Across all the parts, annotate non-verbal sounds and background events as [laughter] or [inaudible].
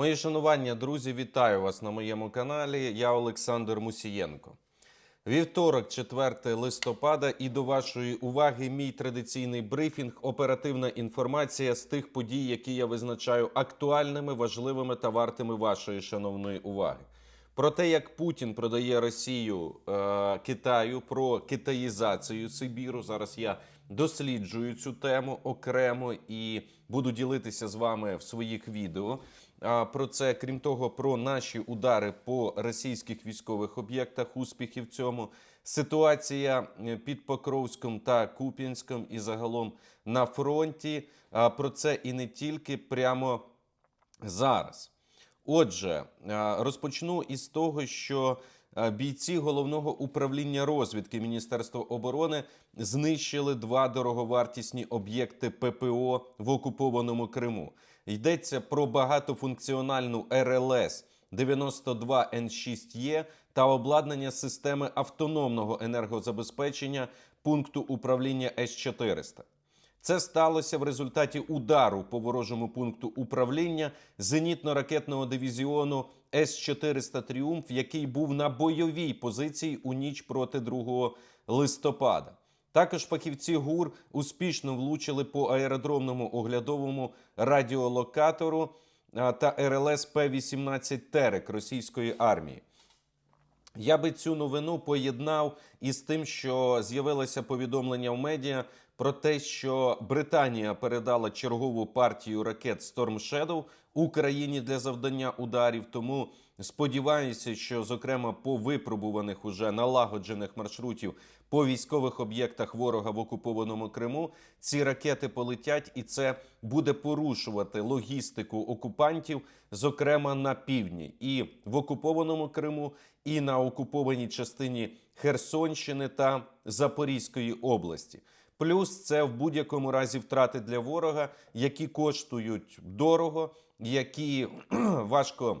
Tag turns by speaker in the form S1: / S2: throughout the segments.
S1: Мої шанування, друзі, вітаю вас на моєму каналі. Я Олександр Мусієнко. Вівторок, 4 листопада, і до вашої уваги мій традиційний брифінг, оперативна інформація з тих подій, які я визначаю актуальними, важливими та вартими вашої шановної уваги. Про те, як Путін продає Росію е, Китаю, про китаїзацію Сибіру. Зараз я досліджую цю тему окремо і буду ділитися з вами в своїх відео. Про це, крім того, про наші удари по російських військових об'єктах, успіхи в цьому. Ситуація е, під Покровськом та Куп'янськом і загалом на фронті. Про це і не тільки прямо зараз. Отже, розпочну із того, що бійці головного управління розвідки Міністерства оборони знищили два дороговартісні об'єкти ППО в окупованому Криму. Йдеться про багатофункціональну РЛС 92 Н6Е та обладнання системи автономного енергозабезпечення пункту управління С-400. Це сталося в результаті удару по ворожому пункту управління зенітно-ракетного дивізіону С-400 Тріумф, який був на бойовій позиції у ніч проти 2 листопада. Також фахівці ГУР успішно влучили по аеродромному оглядовому радіолокатору та РЛС П-18 Терек російської армії. Я би цю новину поєднав із тим, що з'явилося повідомлення в медіа про те, що Британія передала чергову партію ракет Storm Shadow Україні для завдання ударів. Тому сподіваюся, що зокрема по випробуваних уже налагоджених маршрутів по військових об'єктах ворога в окупованому Криму ці ракети полетять, і це буде порушувати логістику окупантів, зокрема на півдні, і в окупованому Криму, і на окупованій частині Херсонщини та Запорізької області. Плюс це в будь-якому разі втрати для ворога, які коштують дорого, які [clears throat] важко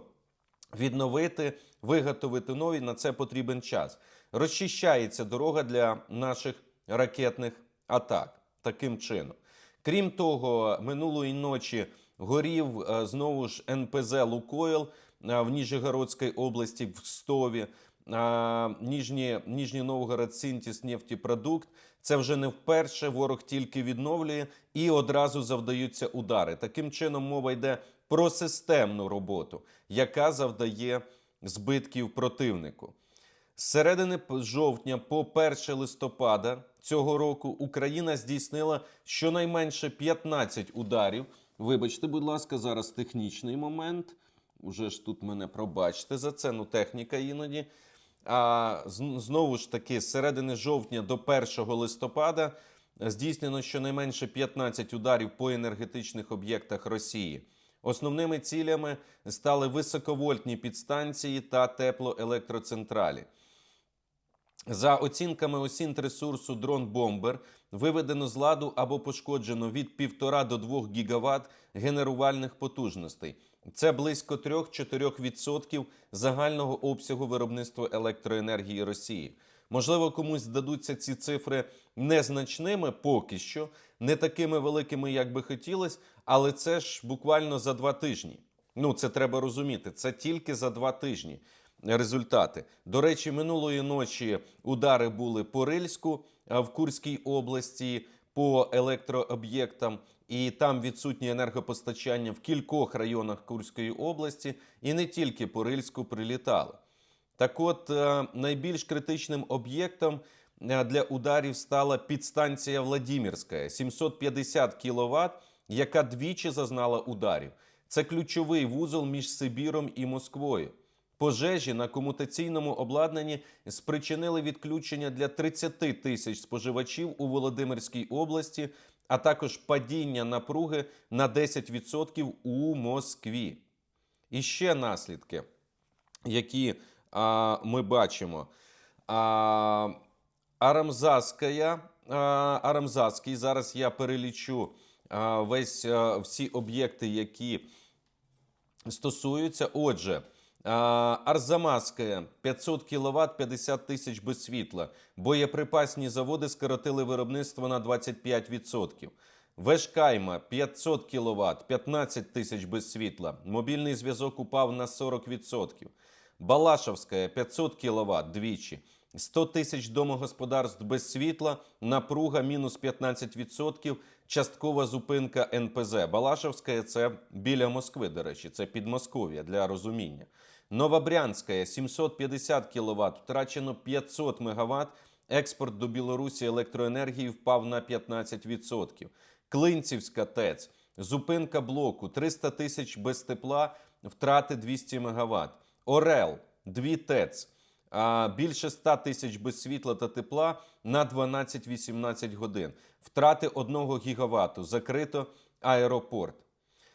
S1: відновити, виготовити нові. На це потрібен час. Розчищається дорога для наших ракетних атак таким чином. Крім того, минулої ночі горів е, знову ж НПЗ Лукойл е, в Ніжегородській області в Кстові. А, Ніжні, Новгород Сінтіс нефтепродукт. Це вже не вперше. Ворог тільки відновлює і одразу завдаються удари. Таким чином, мова йде про системну роботу, яка завдає збитків противнику. З середини жовтня по 1 листопада цього року Україна здійснила щонайменше 15 ударів. Вибачте, будь ласка, зараз технічний момент. Уже ж тут мене пробачте за це, ну техніка іноді. А знову ж таки, з середини жовтня до 1 листопада здійснено щонайменше 15 ударів по енергетичних об'єктах Росії. Основними цілями стали високовольтні підстанції та теплоелектроцентралі. За оцінками Осінт-ресурсу дрон Бомбер виведено з ладу або пошкоджено від 1,5 до 2 гігават генерувальних потужностей. Це близько 3-4% загального обсягу виробництва електроенергії Росії. Можливо, комусь здадуться ці цифри незначними поки що, не такими великими, як би хотілося, але це ж буквально за два тижні. Ну, це треба розуміти. Це тільки за два тижні результати. До речі, минулої ночі удари були по Рильську в Курській області по електрооб'єктам, і там відсутнє енергопостачання в кількох районах Курської області, і не тільки по Рильську прилітали. Так от, е, найбільш критичним об'єктом е, для ударів стала підстанція Владимирська 750 кВт, яка двічі зазнала ударів. Це ключовий вузол між Сибіром і Москвою. Пожежі на комутаційному обладнанні спричинили відключення для 30 тисяч споживачів у Володимирській області, а також падіння напруги на 10% у Москві. І ще наслідки, які а, ми бачимо. А, Арамзаская, а, Арамзаський, зараз я перелічу а, весь а, всі об'єкти, які стосуються. Отже, а, Арзамаська 500 кВт, 50 тисяч без світла. Боєприпасні заводи скоротили виробництво на 25%. Вешкайма 500 кВт, 15 тисяч без світла. Мобільний зв'язок упав на 40%. Балашовська 500 кВт двічі. 100 тисяч домогосподарств без світла, напруга мінус 15%, часткова зупинка НПЗ. Балашовська це біля Москви, до речі, це Підмосков'я для розуміння. Новобрянська 750 кВт, втрачено 500 МВт, експорт до Білорусі електроенергії впав на 15%. Клинцівська ТЕЦ, зупинка блоку 300 тисяч без тепла, втрати 200 МВт. Орел, дві ТЕЦ, більше 100 тисяч без світла та тепла на 12-18 годин. Втрати 1 гігавату. Закрито аеропорт.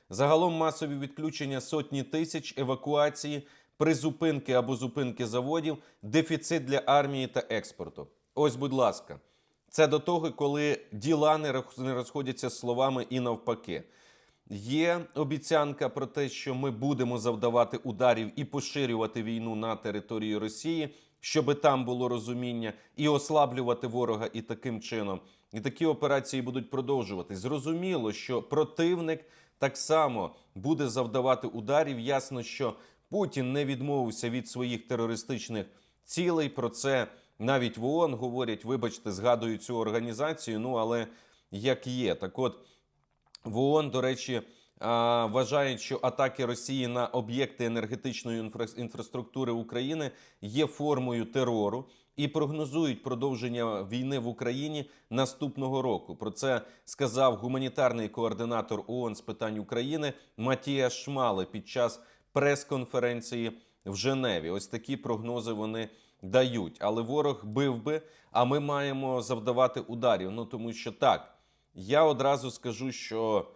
S1: Загалом масові відключення сотні тисяч, евакуації, призупинки або зупинки заводів, дефіцит для армії та експорту. Ось, будь ласка, це до того, коли діла не розходяться словами і навпаки. Є обіцянка про те, що ми будемо завдавати ударів і поширювати війну на території Росії, щоб там було розуміння, і ослаблювати ворога і таким чином. І такі операції будуть продовжуватись. Зрозуміло, що противник так само буде завдавати ударів. Ясно, що Путін не відмовився від своїх терористичних цілей. Про це навіть в ООН говорять. Вибачте, згадують цю організацію. Ну але як є, так от. В ООН, до речі, вважають, що атаки Росії на об'єкти енергетичної інфраструктури України є формою терору і прогнозують продовження війни в Україні наступного року. Про це сказав гуманітарний координатор ООН з питань України Матія Шмале під час прес-конференції в Женеві. Ось такі прогнози вони дають. Але ворог бив би, а ми маємо завдавати ударів. Ну тому що так. Я одразу скажу, що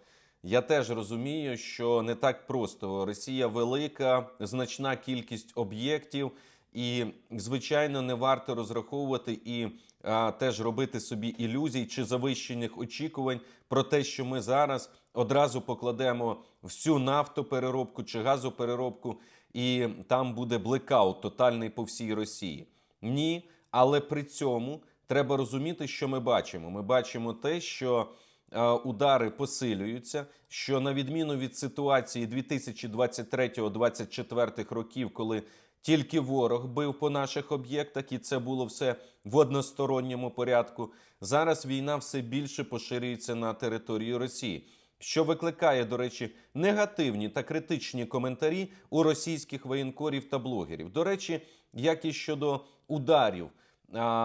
S1: я теж розумію, що не так просто. Росія велика, значна кількість об'єктів, і звичайно не варто розраховувати і а, теж робити собі ілюзій чи завищених очікувань про те, що ми зараз одразу покладемо всю нафтопереробку чи газопереробку, і там буде блекаут тотальний по всій Росії. Ні, але при цьому треба розуміти, що ми бачимо. Ми бачимо те, що е, удари посилюються. Що на відміну від ситуації 2023-2024 років, коли тільки ворог бив по наших об'єктах, і це було все в односторонньому порядку. Зараз війна все більше поширюється на територію Росії. Що викликає, до речі, негативні та критичні коментарі у російських воєнкорів та блогерів. До речі, як і щодо ударів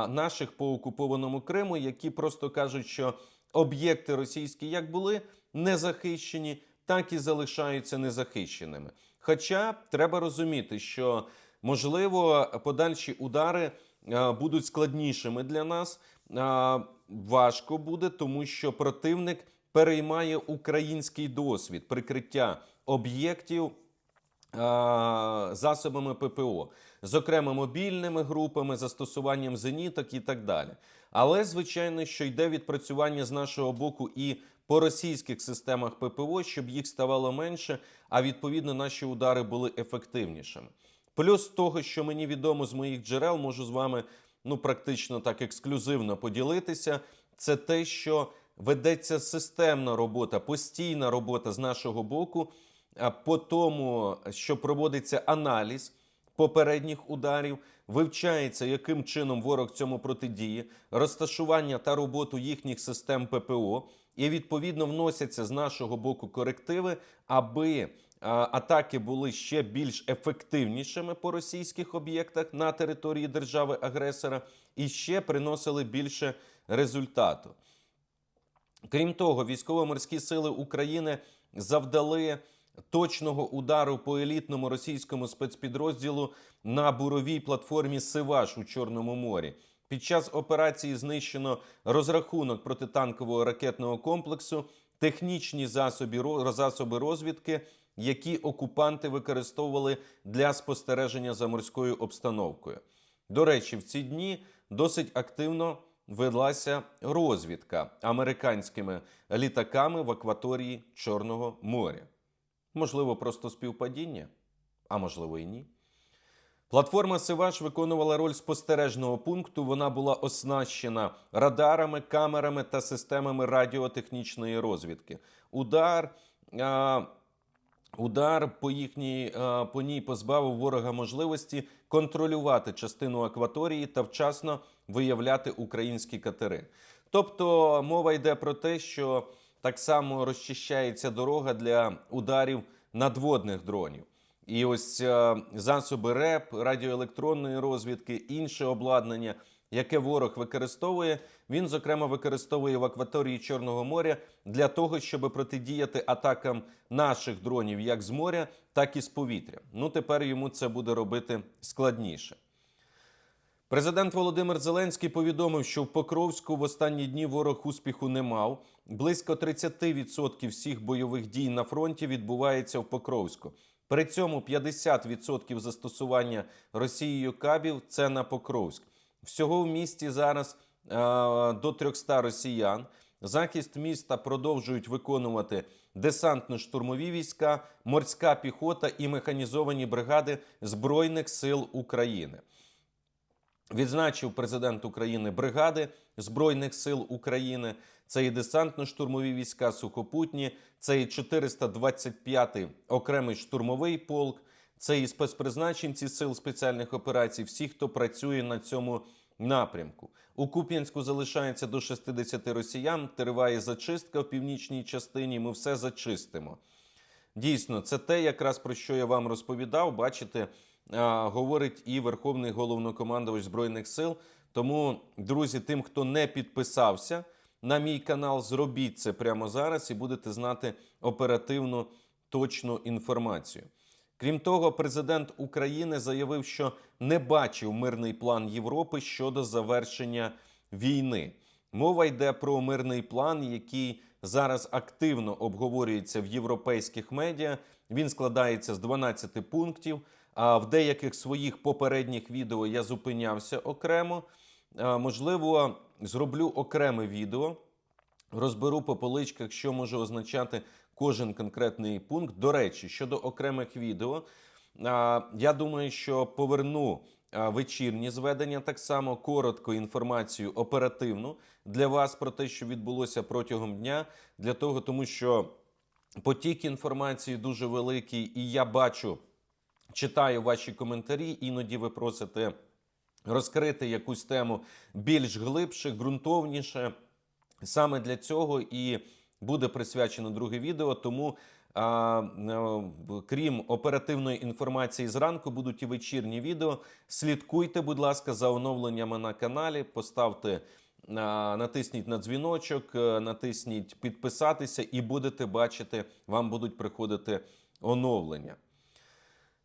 S1: наших по окупованому Криму, які просто кажуть, що об'єкти російські як були незахищені, так і залишаються незахищеними. Хоча треба розуміти, що можливо подальші удари будуть складнішими для нас. Важко буде, тому що противник переймає український досвід прикриття об'єктів засобами ППО, зокрема мобільними групами, застосуванням зеніток і так далі. Але звичайно, що йде відпрацювання з нашого боку і по російських системах ППО, щоб їх ставало менше, а відповідно наші удари були ефективнішими. Плюс того, що мені відомо з моїх джерел, можу з вами ну практично так ексклюзивно поділитися. Це те, що ведеться системна робота, постійна робота з нашого боку по тому, що проводиться аналіз попередніх ударів, вивчається, яким чином ворог цьому протидіє, розташування та роботу їхніх систем ППО, і відповідно вносяться з нашого боку корективи, аби атаки були ще більш ефективнішими по російських об'єктах на території держави-агресора і ще приносили більше результату. Крім того, військово-морські сили України завдали точного удару по елітному російському спецпідрозділу на буровій платформі Сиваш у Чорному морі. Під час операції знищено розрахунок протитанкового ракетного комплексу, технічні засоби, засоби розвідки, які окупанти використовували для спостереження за морською обстановкою. До речі, в ці дні досить активно велася розвідка американськими літаками в акваторії Чорного моря. Можливо, просто співпадіння, а можливо і ні. Платформа Сиваш виконувала роль спостережного пункту. Вона була оснащена радарами, камерами та системами радіотехнічної розвідки. Удар. А, Удар по їхній по ній позбавив ворога можливості контролювати частину акваторії та вчасно виявляти українські катери. Тобто мова йде про те, що так само розчищається дорога для ударів надводних дронів. І ось е, засоби РЕП, радіоелектронної розвідки, інше обладнання, яке ворог використовує, він зокрема використовує в акваторії Чорного моря для того, щоб протидіяти атакам наших дронів як з моря, так і з повітря. Ну тепер йому це буде робити складніше. Президент Володимир Зеленський повідомив, що в Покровську в останні дні ворог успіху не мав. Близько 30% всіх бойових дій на фронті відбувається в Покровську. При цьому 50% застосування Росією кабів це на Покровськ. Всього в місті зараз е, до 300 росіян. Захист міста продовжують виконувати десантно-штурмові війська, морська піхота і механізовані бригади Збройних сил України. Відзначив президент України бригади Збройних сил України. Це і десантно-штурмові війська сухопутні, це і 425-й окремий штурмовий полк, це і спецпризначенці сил спеціальних операцій, всі, хто працює на цьому напрямку. У Куп'янську залишається до 60 росіян. Триває зачистка в північній частині. Ми все зачистимо. Дійсно, це те, якраз про що я вам розповідав. Бачите, говорить і Верховний головнокомандувач Збройних сил. Тому, друзі, тим, хто не підписався на мій канал, зробіть це прямо зараз і будете знати оперативну точну інформацію. Крім того, президент України заявив, що не бачив мирний план Європи щодо завершення війни. Мова йде про мирний план, який зараз активно обговорюється в європейських медіа. Він складається з 12 пунктів. А в деяких своїх попередніх відео я зупинявся окремо. Можливо, зроблю окреме відео, розберу по поличках, що може означати кожен конкретний пункт. До речі, щодо окремих відео, я думаю, що поверну вечірні зведення так само коротко інформацію оперативну для вас про те, що відбулося протягом дня, для того, тому що потік інформації дуже великий, і я бачу, читаю ваші коментарі. Іноді ви просите розкрити якусь тему більш глибше, ґрунтовніше. Саме для цього і буде присвячено друге відео. Тому, а, е, крім оперативної інформації зранку, будуть і вечірні відео. Слідкуйте, будь ласка, за оновленнями на каналі. Поставте, натисніть на дзвіночок, е, натисніть підписатися, і будете бачити, вам будуть приходити оновлення.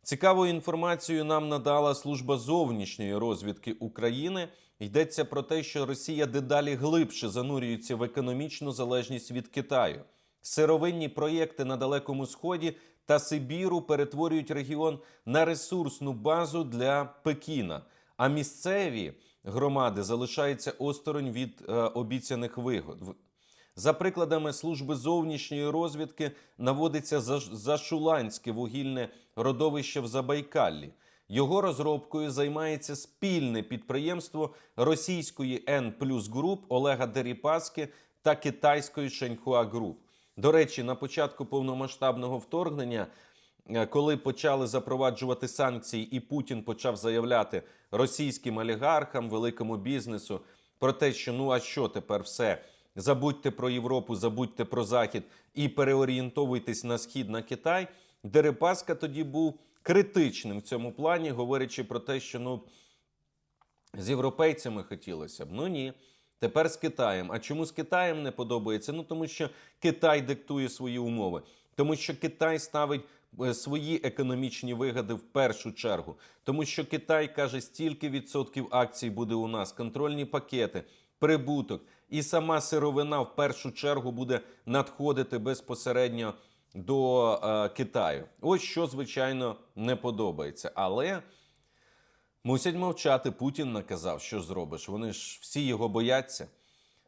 S1: Цікавою інформацією нам надала служба зовнішньої розвідки України. Йдеться про те, що Росія дедалі глибше занурюється в економічну залежність від Китаю. Сировинні проєкти на Далекому Сході та Сибіру перетворюють регіон на ресурсну базу для Пекіна, а місцеві громади залишаються осторонь від е, обіцяних вигод. За прикладами служби зовнішньої розвідки наводиться Заш- Зашуланське вугільне родовище в Забайкаллі. Його розробкою займається спільне підприємство російської N Group Олега Деріпаски та китайської Шеньхуа Group. До речі, на початку повномасштабного вторгнення, е, коли почали запроваджувати санкції, і Путін почав заявляти російським олігархам, великому бізнесу про те, що ну а що тепер все? Забудьте про Європу, забудьте про Захід і переорієнтовуйтесь на схід на Китай. Дерипаска тоді був критичним в цьому плані, говорячи про те, що ну з європейцями хотілося б. Ну ні. Тепер з Китаєм. А чому з Китаєм не подобається? Ну тому що Китай диктує свої умови, тому що Китай ставить е, свої економічні вигоди в першу чергу, тому що Китай каже, стільки відсотків акцій буде у нас, контрольні пакети, прибуток, і сама сировина в першу чергу буде надходити безпосередньо до е, Китаю. Ось що звичайно не подобається, але. Мусять мовчати. Путін наказав, що зробиш. Вони ж всі його бояться.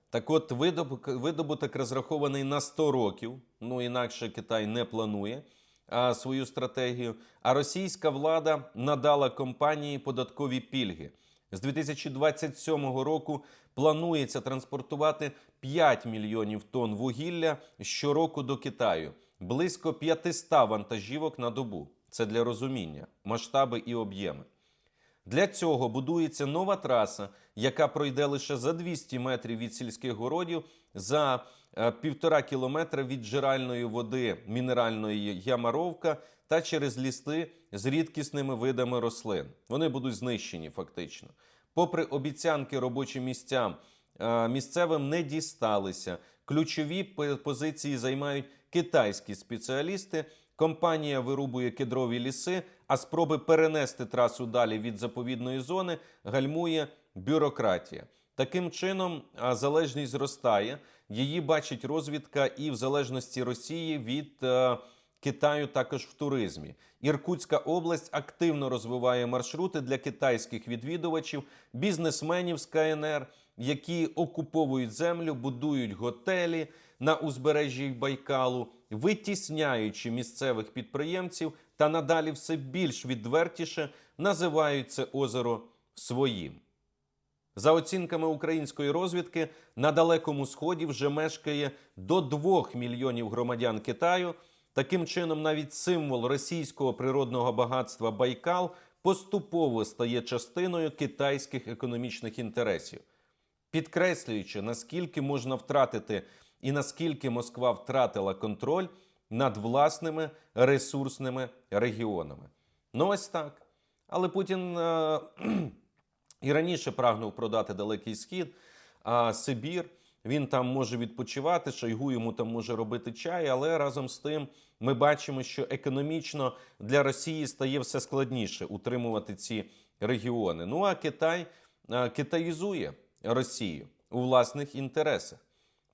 S1: Так от, видобуток, розрахований на 100 років, ну інакше Китай не планує. а, свою стратегію, а російська влада надала компанії податкові пільги. З 2027 року планується транспортувати 5 мільйонів тонн вугілля щороку до Китаю, близько 500 вантажівок на добу. Це для розуміння, масштаби і об'єми. Для цього будується нова траса, яка пройде лише за 200 метрів від сільських городів, за е, півтора кілометра від джерельної води мінеральної Ямаровка та через ліси з рідкісними видами рослин. Вони будуть знищені фактично. Попри обіцянки робочим місцям, е, місцевим не дісталися. Ключові позиції займають китайські спеціалісти. Компанія вирубує кедрові ліси, а спроби перенести трасу далі від заповідної зони гальмує бюрократія. Таким чином, залежність зростає. Її бачить розвідка і в залежності Росії від е, Китаю також в туризмі. Іркутська область активно розвиває маршрути для китайських відвідувачів, бізнесменів з КНР, які окуповують землю, будують готелі на узбережжі Байкалу, витісняючи місцевих підприємців та надалі все більш відвертіше називають це озеро своїм. За оцінками української розвідки, на далекому сході вже мешкає до 2 мільйонів громадян Китаю. Таким чином, навіть символ російського природного багатства Байкал поступово стає частиною китайських економічних інтересів, підкреслюючи, наскільки можна втратити і наскільки Москва втратила контроль над власними ресурсними регіонами. Ну ось так. Але Путін е, [clears throat] і раніше прагнув продати Далекий Схід, а Сибір. Він там може відпочивати, Шойгу йому там може робити чай, але разом з тим ми бачимо, що економічно для Росії стає все складніше утримувати ці регіони. Ну а Китай е, китаїзує Росію у власних інтересах,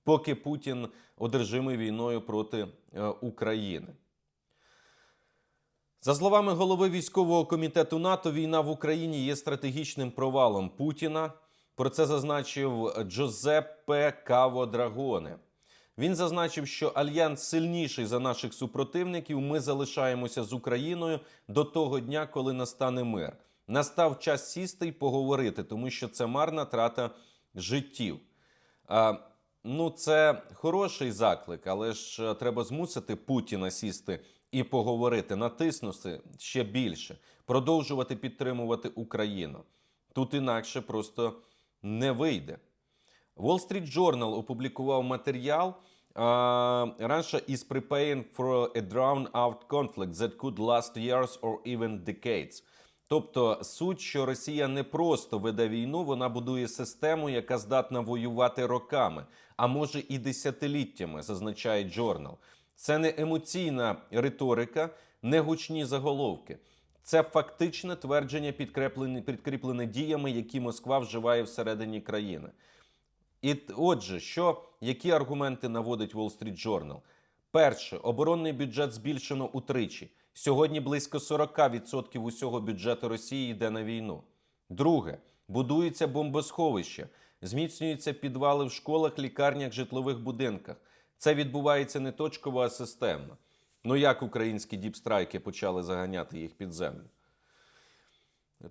S1: поки Путін одержимий війною проти е, України. За словами голови військового комітету НАТО, війна в Україні є стратегічним провалом Путіна. Про це зазначив Джозеппе Каво Драгоне. Він зазначив, що альянс сильніший за наших супротивників. Ми залишаємося з Україною до того дня, коли настане мир. Настав час сісти і поговорити, тому що це марна трата життів. Ну, це хороший заклик, але ж е, треба змусити Путіна сісти і поговорити, натиснути ще більше, продовжувати підтримувати Україну. Тут інакше просто не вийде. Wall Street Journal опублікував матеріал. Uh, Russia is preparing for a drawn-out conflict that could last years or even decades. Тобто суть, що Росія не просто веде війну, вона будує систему, яка здатна воювати роками, а може і десятиліттями, зазначає Journal. Це не емоційна риторика, не гучні заголовки. Це фактичне твердження, підкріплене, підкріплене діями, які Москва вживає всередині країни. І отже, що, які аргументи наводить Wall Street Journal? Перше, оборонний бюджет збільшено утричі. Сьогодні близько 40% усього бюджету Росії йде на війну. Друге, будуються бомбосховища, зміцнюються підвали в школах, лікарнях, житлових будинках. Це відбувається не точково, а системно. Ну як українські діпстрайки почали заганяти їх під землю?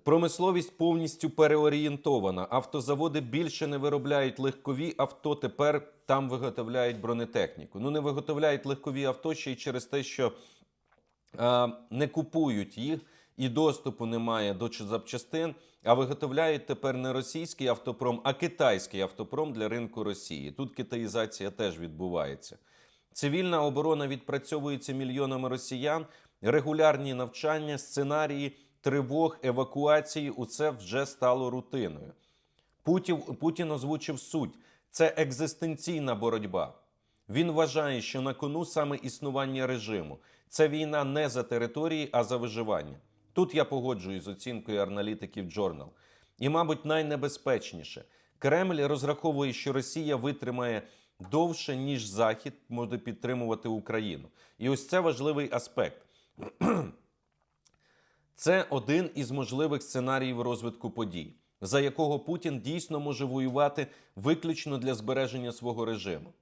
S1: Промисловість повністю переорієнтована. Автозаводи більше не виробляють легкові авто. Тепер там виготовляють бронетехніку. Ну не виготовляють легкові авто ще й через те, що не купують їх і доступу немає до запчастин. А виготовляють тепер не російський автопром, а китайський автопром для ринку Росії. Тут китаїзація теж відбувається. Цивільна оборона відпрацьовується мільйонами росіян. Регулярні навчання, сценарії, тривог, евакуації усе вже стало рутиною. Путін, Путін озвучив суть: це екзистенційна боротьба. Він вважає, що на кону саме існування режиму. Це війна не за території, а за виживання. Тут я погоджуюсь з оцінкою аналітиків Journal. І, мабуть, найнебезпечніше. Кремль розраховує, що Росія витримає довше, ніж Захід може підтримувати Україну. І ось це важливий аспект. [clears throat] Це один із можливих сценаріїв розвитку подій, за якого Путін дійсно може воювати виключно для збереження свого режиму.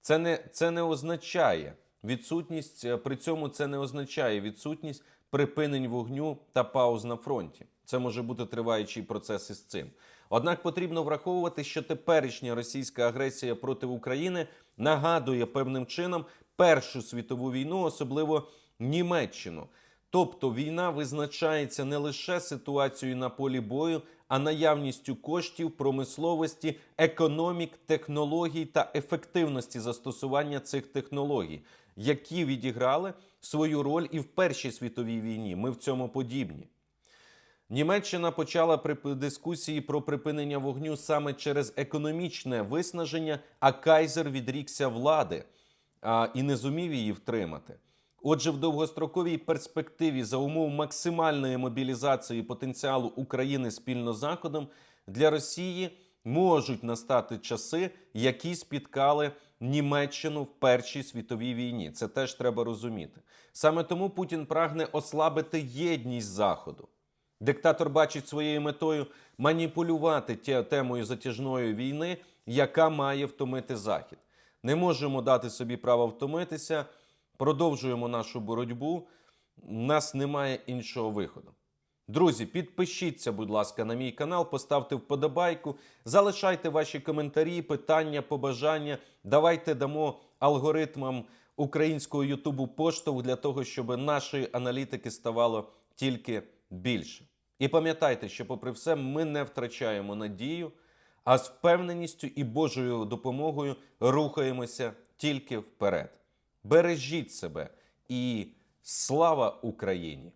S1: Це не, це не означає відсутність е, при цьому це не означає відсутність припинень вогню та пауз на фронті. Це може бути триваючий процес із цим. Однак потрібно враховувати, що теперішня російська агресія проти України нагадує певним чином Першу світову війну, особливо Німеччину. Тобто війна визначається не лише ситуацією на полі бою, а наявністю коштів, промисловості, економік, технологій та ефективності застосування цих технологій, які відіграли свою роль і в Першій світовій війні. Ми в цьому подібні. Німеччина почала дискусії про припинення вогню саме через економічне виснаження, а Кайзер відрікся влади а, і не зумів її втримати. Отже, в довгостроковій перспективі за умов максимальної мобілізації потенціалу України спільно з Заходом для Росії можуть настати часи, які спіткали Німеччину в Першій світовій війні. Це теж треба розуміти. Саме тому Путін прагне ослабити єдність Заходу. Диктатор бачить своєю метою маніпулювати темою затяжної війни, яка має втомити Захід. Не можемо дати собі право втомитися, продовжуємо нашу боротьбу. У нас немає іншого виходу. Друзі, підпишіться, будь ласка, на мій канал, поставте вподобайку, залишайте ваші коментарі, питання, побажання. Давайте дамо алгоритмам українського Ютубу поштовх для того, щоб нашої аналітики ставало тільки більше. І пам'ятайте, що, попри все, ми не втрачаємо надію, а з впевненістю і Божою допомогою рухаємося тільки вперед. Бережіть себе і слава Україні!